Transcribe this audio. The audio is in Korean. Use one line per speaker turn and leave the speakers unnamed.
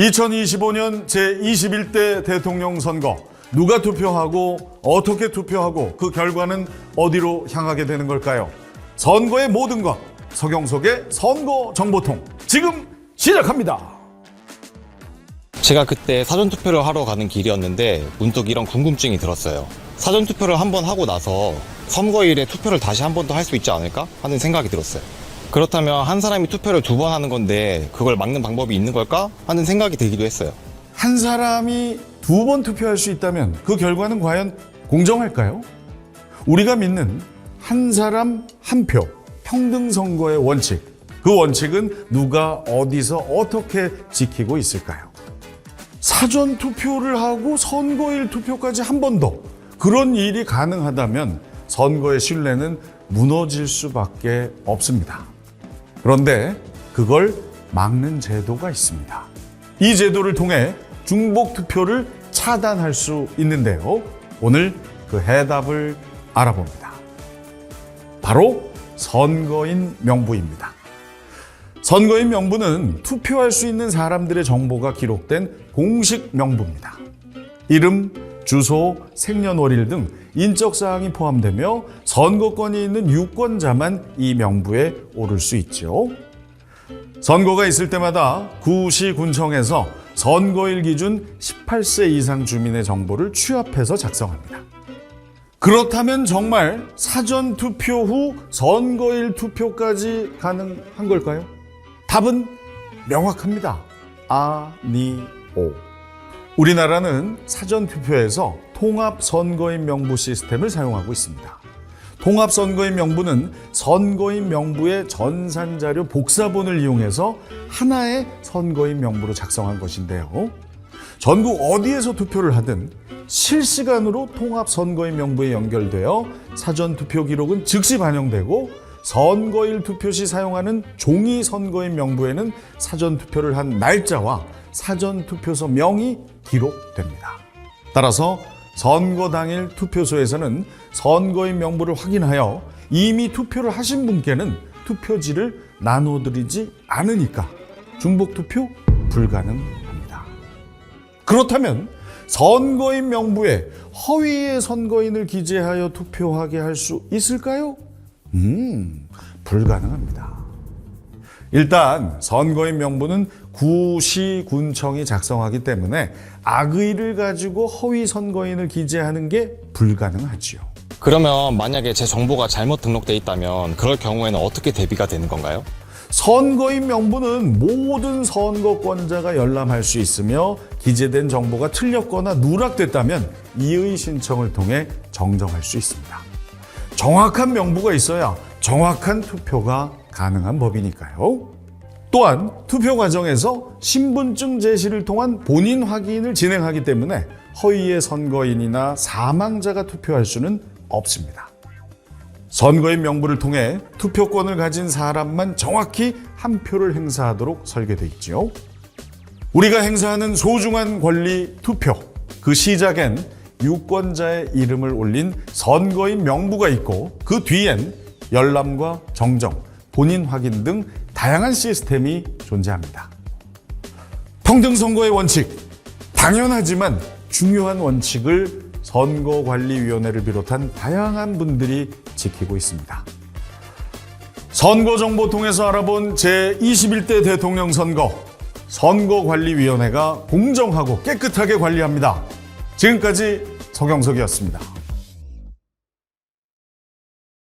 2025년 제21대 대통령 선거 누가 투표하고 어떻게 투표하고 그 결과는 어디로 향하게 되는 걸까요? 선거의 모든 것 서경석의 선거 정보통 지금 시작합니다.
제가 그때 사전투표를 하러 가는 길이었는데 문득 이런 궁금증이 들었어요. 사전투표를 한 번 하고 나서 선거일에 투표를 다시 한 번 더 할 수 있지 않을까 하는 생각이 들었어요. 그렇다면 한 사람이 투표를 두 번 하는 건데 그걸 막는 방법이 있는 걸까 하는 생각이 들기도 했어요.
한 사람이 두 번 투표할 수 있다면 그 결과는 과연 공정할까요? 우리가 믿는 한 사람 한 표 평등 선거의 원칙. 그 원칙은 누가 어디서 어떻게 지키고 있을까요? 사전 투표를 하고 선거일 투표까지 한 번 더. 그런 일이 가능하다면 선거의 신뢰는 무너질 수밖에 없습니다. 그런데 그걸 막는 제도가 있습니다. 이 제도를 통해 중복 투표를 차단할 수 있는데요. 오늘 그 해답을 알아봅니다. 바로 선거인 명부입니다. 선거인 명부는 투표할 수 있는 사람들의 정보가 기록된 공식 명부입니다. 이름, 주소, 생년월일 등 인적 사항이 포함되며 선거권이 있는 유권자만 이 명부에 오를 수 있죠. 선거가 있을 때마다 구시 군청에서 선거일 기준 18세 이상 주민의 정보를 취합해서 작성합니다. 그렇다면 정말 사전 투표 후 선거일 투표까지 가능한 걸까요? 답은 명확합니다. 아니오. 우리나라는 사전 투표에서 통합 선거인 명부 시스템을 사용하고 있습니다. 통합 선거인 명부는 선거인 명부의 전산 자료 복사본을 이용해서 하나의 선거인 명부로 작성한 것인데요. 전국 어디에서 투표를 하든 실시간으로 통합 선거인 명부에 연결되어 사전 투표 기록은 즉시 반영되고 선거일 투표 시 사용하는 종이 선거인 명부에는 사전 투표를 한 날짜와 사전 투표소 명이 기록됩니다. 따라서 선거 당일 투표소에서는 선거인 명부를 확인하여 이미 투표를 하신 분께는 투표지를 나눠드리지 않으니까 중복 투표 불가능합니다. 그렇다면 선거인 명부에 허위의 선거인을 기재하여 투표하게 할 수 있을까요? 음, 불가능합니다. 일단 선거인 명부는 구시 군청이 작성하기 때문에 악의를 가지고 허위 선거인을 기재하는 게 불가능하지요.
그러면 만약에 제 정보가 잘못 등록돼 있다면 그럴 경우에는 어떻게 대비가 되는 건가요?
선거인 명부는 모든 선거권자가 열람할 수 있으며 기재된 정보가 틀렸거나 누락됐다면 이의 신청을 통해 정정할 수 있습니다. 정확한 명부가 있어야 정확한 투표가 가능한 법이니까요. 또한 투표 과정에서 신분증 제시를 통한 본인 확인을 진행하기 때문에 허위의 선거인이나 사망자가 투표할 수는 없습니다. 선거인 명부를 통해 투표권을 가진 사람만 정확히 한 표를 행사하도록 설계되어 있지요. 우리가 행사하는 소중한 권리 투표. 그 시작엔 유권자의 이름을 올린 선거인 명부가 있고 그 뒤엔 열람과 정정, 본인 확인 등 다양한 시스템이 존재합니다. 평등 선거의 원칙. 당연하지만 중요한 원칙을 선거관리위원회를 비롯한 다양한 분들이 지키고 있습니다. 선거정보 통해서 알아본 제21대 대통령 선거. 선거관리위원회가 공정하고 깨끗하게 관리합니다. 지금까지 서경석이었습니다.